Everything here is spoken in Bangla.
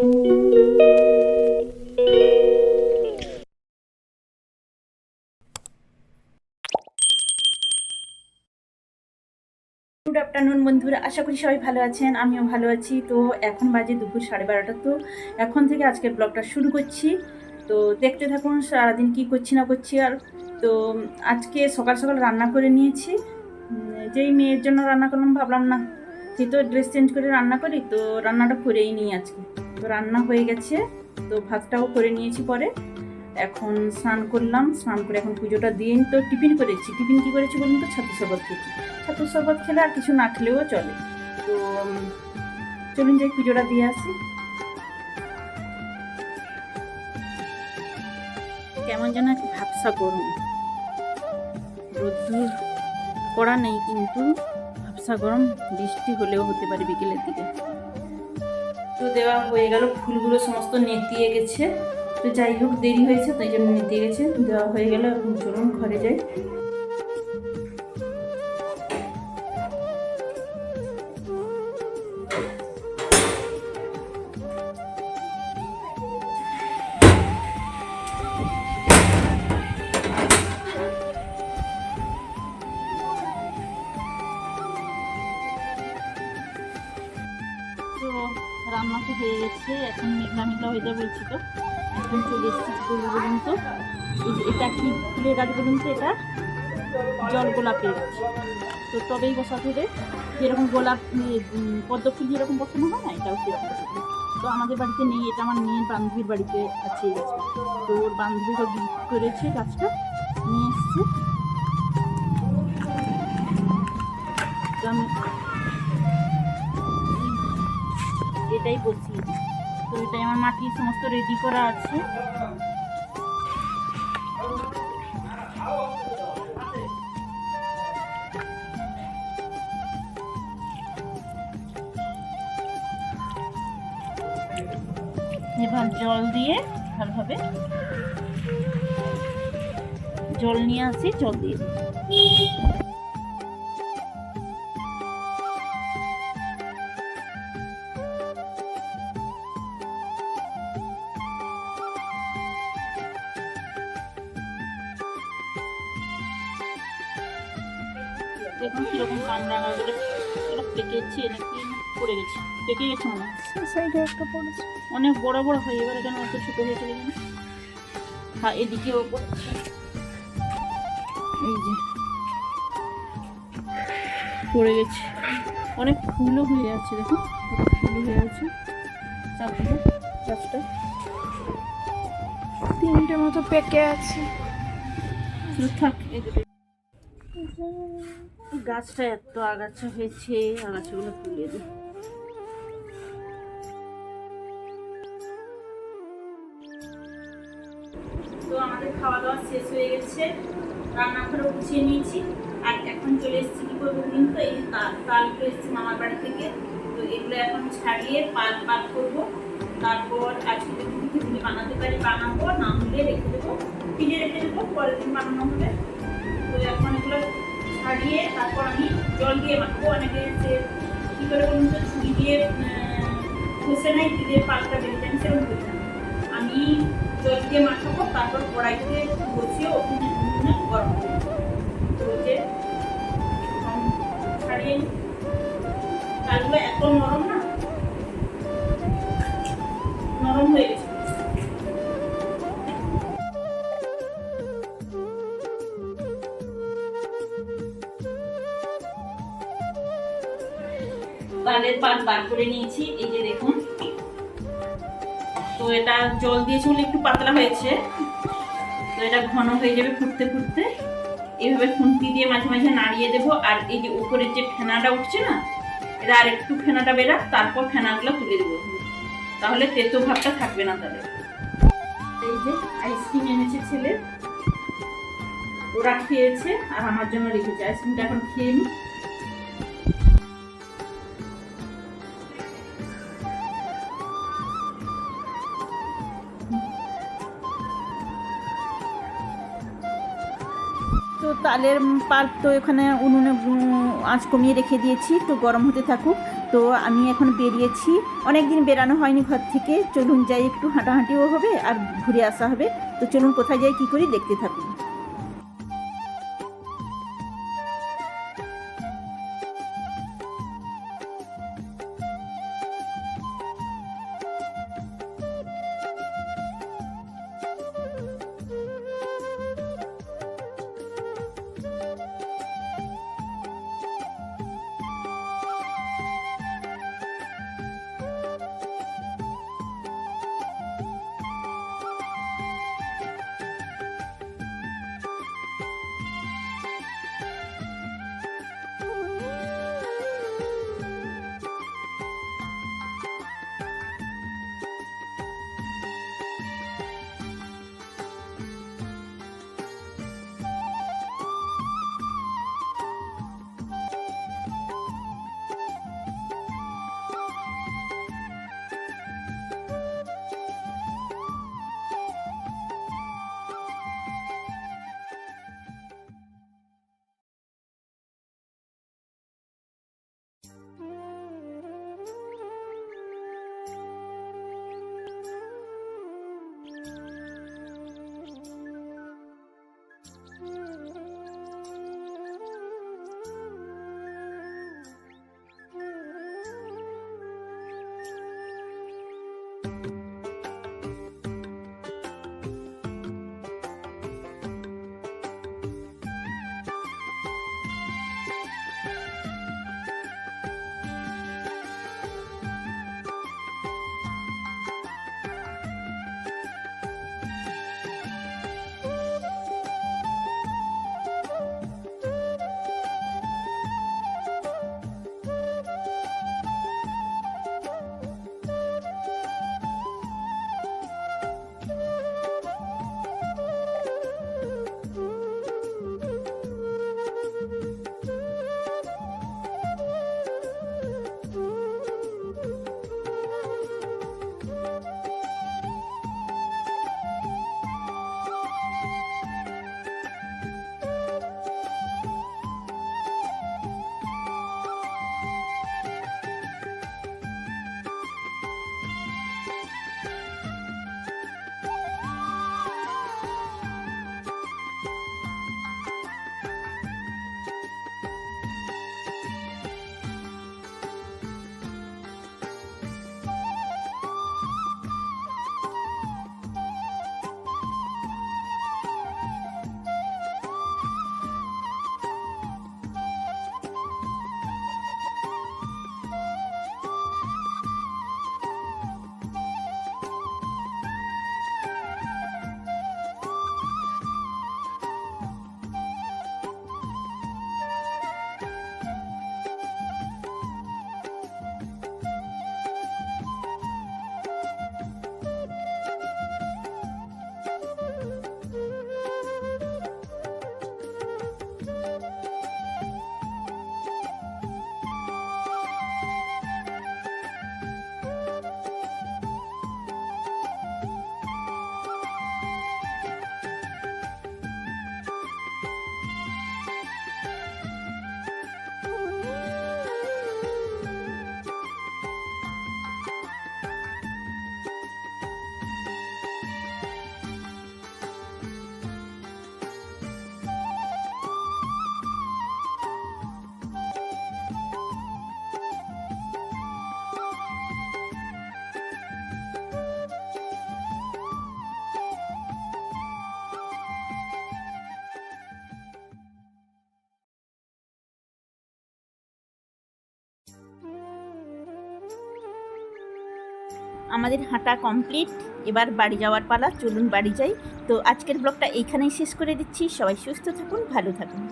গুড আফটারনুন বন্ধুরা। আশা করি সবাই ভালো আছেন, আমিও ভালো আছি। তো এখন বাজে দুপুর সাড়ে বারোটা। তো এখন থেকে আজকের ব্লগটা শুরু করছি। তো দেখতে থাকুন সারাদিন কি করছি না করছি। আর তো আজকে সকাল সকাল রান্না করে নিয়েছি। যেই মেয়ের জন্য রান্না করলাম, ভাবলাম না সে তো ড্রেস চেঞ্জ করে রান্না করি, তো রান্নাটা করেই নিই আজকে। তো রান্না হয়ে গেছে, তো ভাতটাও করে নিয়েছি পরে। এখন স্নান করলাম, স্নান করে এখন পুজোটা দিয়ে তো টিফিন করেছি। টিফিন কী করেছি বলুন তো? ছাতু শরবত খেয়েছি। ছাতুর শরবত খেলে আর কিছু না খেলেও চলে। তো চলুন যাই, পুজোটা দিয়ে আসি। কেমন যেন ভাবসা করুন রোদ্দুর করা নেই কিন্তু। ভাবসা গরম, বৃষ্টি হলেও হতে পারে বিকেলের দিকে। তো দেওয়া হয়ে গেল ফুলগুলো সমস্ত নেতিয়ে গেছে। তো যাই হোক, দেরি হয়েছে তাই জন্য নেতিয়ে গেছে। দেওয়া হয়ে গেল, এখন চলুন ঘরে যাই। তো রান্না তো হয়ে গেছে এখন মেঘলা মেঘলা যাবে বলছি তো। এখন চলে এসেছি বলুন তো এটা কি ফুলের গাছ বলুন তো এটা? জল গোলাপের গাছ। তো তবেই বসাতে হবে। যেরকম গোলাপ ইয়ে, পদ্ম ফুল যেরকম বসানো হয় না এটাও সেরকম বসাতে তো আমাদের বাড়িতে নেই এটা আমার মেয়ের বান্ধবীর বাড়িতে আছে এই তো ওর বান্ধবী সব বিক্রি করেছে গাছটা নিয়ে এসছে। তো আমি এটাই দিই তো এটাই আমার মাটি সমস্ত রেডি করা আছে। এবার জল দিয়ে ভালোভাবে জল নিয়ে আসি, জল দিয়ে দেখুন কীরকম কান রাঙাগুলো এটা পেকেছে নাকি পড়ে গেছে? পেকে গেছে মনে হয়। সাইডে একটা পড়েছে। অনেক বড় বড় হয় এবারে কেন এত ছোট হয়ে চলে গেল হ্যাঁ এদিকেও পড়ছে। এই যে। পড়ে গেছে। অনেক ফুলও হয়ে আছে দেখুন ফুল হয়ে আছে। চারদিকে গাছটা তিনটে মতো পেকে আছে। থাক এই গাছটা এত আগাছা হয়েছে, আগাছাগুলো তুলে দিই। তো আমাদের খাওয়া দাওয়া শেষ হয়ে গেছে। রান্নাঘরে গুছিয়ে নিয়েছি। আর এখন চলে এসেছি কি করব কিন্তু এই তাল তালগুলো এসেছি মামার বাড়ি থেকে। তো এগুলো এখন ছাড়িয়ে পাল পাল করব। তারপর আজকে যদি বানাতে পারি, বানাবো, না হলে রেখে দেবো, ফ্রিজে রেখে দেবো, পরের দিন বানানো হবে। তো এখন এগুলো ছাড়িয়ে তারপর আমি জল দিয়ে মাখবো। অনেকে যে কী করে বলুন তো, ছুরি দিয়ে ঘষে নেয় দিয়ে পালটা বেরিয়ে আমি সেরকম আমি জল দিয়ে মাখাবো, তারপর কড়াইতে বসিয়ে তালের পাত বার করে নিয়েছি, এই যে দেখুন। তো এটা জল দিয়েছি বলে একটু পাতলা হয়েছে। তো এটা ঘন হয়ে যাবে ফুটতে ফুটতে। এইভাবে খুন্তি দিয়ে মাঝে মাঝে নাড়িয়ে দেবো। আর এই যে উপরের যে ফেনাটা উঠছে না, এটা আর একটু ফেনাটা বেরা তারপর ফেনাগুলো তুলে দেবো। তাহলে তেতো ভাবটা থাকবে না তাদের। এই যে আইসক্রিম এনেছে ছেলে। ওরা খেয়েছে আর আমার জন্য রেখেছে। আইসক্রিমটা এখন খেয়ে নিই তালের পাল্প তো এখানে উনুনে আঁচ কমিয়ে রেখে দিয়েছি, তো গরম হতে থাকুক। তো আমি এখন বেরিয়েছি। অনেক দিন বেরানো হয়নি ঘর থেকে। চলুন যাই, একটু হাঁটাহাঁটিও হবে আর ঘুরে আসা হবে। তো চলুন কোথায় যাই, কী করি দেখতে থাকুন। আমাদের হাঁটা কমপ্লিট এবার বাড়ি যাওয়ার পালা, চলুন বাড়ি যাই। তো আজকের ব্লগটা এইখানেই শেষ করে দিচ্ছি। সবাই সুস্থ থাকুন, ভালো থাকুন।